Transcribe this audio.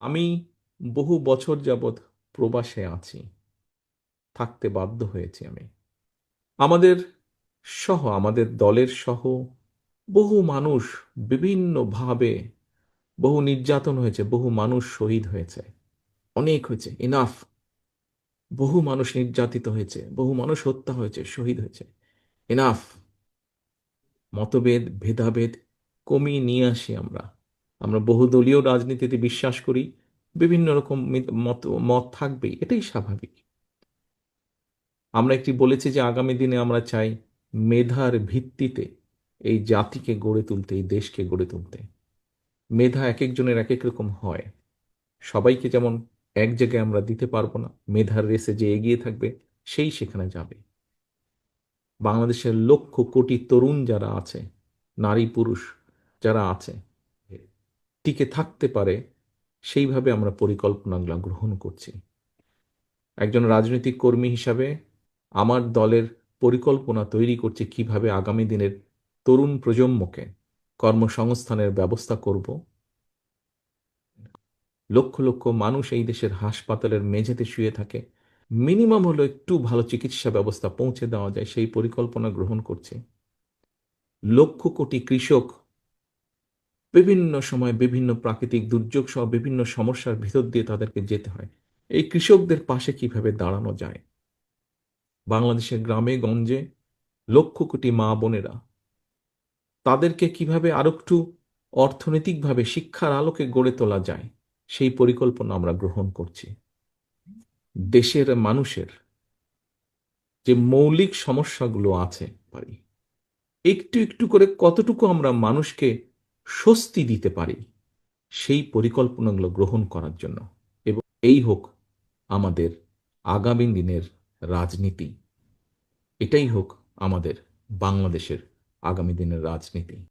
আমি বহু বছর যাবৎ প্রবাসে আছি। থাকতে বাধ্য হয়েছি আমি। আমাদের সহ, আমাদের দলের সহ বহু মানুষ বিভিন্নভাবে বহু নির্যাতন হয়েছে, বহু মানুষ শহীদ হয়েছে। অনেক হয়েছে ইনাফ বহু মানুষ নির্যাতিত হয়েছে, বহু মানুষ হত্যা হয়েছে, শহীদ হয়েছে। ইনাফ মতভেদ, ভেদাভেদ কমিয়ে নিয়ে আসি আমরা। আমরা বহুদলীয় রাজনীতিতে বিশ্বাস করি, বিভিন্ন রকম মত মত থাকবেই এটাই স্বাভাবিক। আমরা একটি বলেছি যে আগামী দিনে আমরা চাই মেধার ভিত্তিতে এই জাতিকে গড়ে তুলতে, এই দেশকে গড়ে তুলতে। মেধা এক একজনের এক এক রকম হয়। সবাইকে যেমন এক জায়গায় আমরা দিতে পারব না, মেধার রেসে যে এগিয়ে থাকবে, সেই সেখানে যাবে। বাংলাদেশের লক্ষ কোটি তরুণ যারা আছে, নারী পুরুষ যারা আছে টিকে থাকতে পারে, সেইভাবে আমরা পরিকল্পনাগুলো গ্রহণ করছি। একজন রাজনৈতিক কর্মী হিসাবে আমার দলের পরিকল্পনা তৈরি করছে কীভাবে আগামী দিনের তরুণ প্রজন্মকে কর্মসংস্থানের ব্যবস্থা করব। লক্ষ লক্ষ মানুষ এই দেশের হাসপাতালের মেঝেতে শুয়ে থাকে। মিনিমাম হলো একটু ভালো চিকিৎসা ব্যবস্থা পৌঁছে দেওয়া যায়, সেই পরিকল্পনা গ্রহণ করছে। লক্ষ কোটি কৃষক বিভিন্ন সময় বিভিন্ন প্রাকৃতিক দুর্যোগ সহ বিভিন্ন সমস্যার ভিতর দিয়ে তাদেরকে যেতে হয়। এই কৃষকদের পাশে কীভাবে দাঁড়ানো যায়? বাংলাদেশের গ্রামে, গঞ্জে লক্ষ কোটি মা বোনেরা তাদেরকে কীভাবে আরও একটু অর্থনৈতিকভাবে শিক্ষার আলোকে গড়ে তোলা যায়, সেই পরিকল্পনা আমরা গ্রহণ করছি। দেশের মানুষের যে মৌলিক সমস্যাগুলো আছে, পারি। একটু একটু করে কতটুকু আমরা মানুষকে স্বস্তি দিতে পারি সেই পরিকল্পনাগুলো গ্রহণ করার জন্য। এবং এই হোক আমাদের আগামী দিনের রাজনীতি। এটাই হোক আমাদের বাংলাদেশের আগামী দিনের রাজনীতি।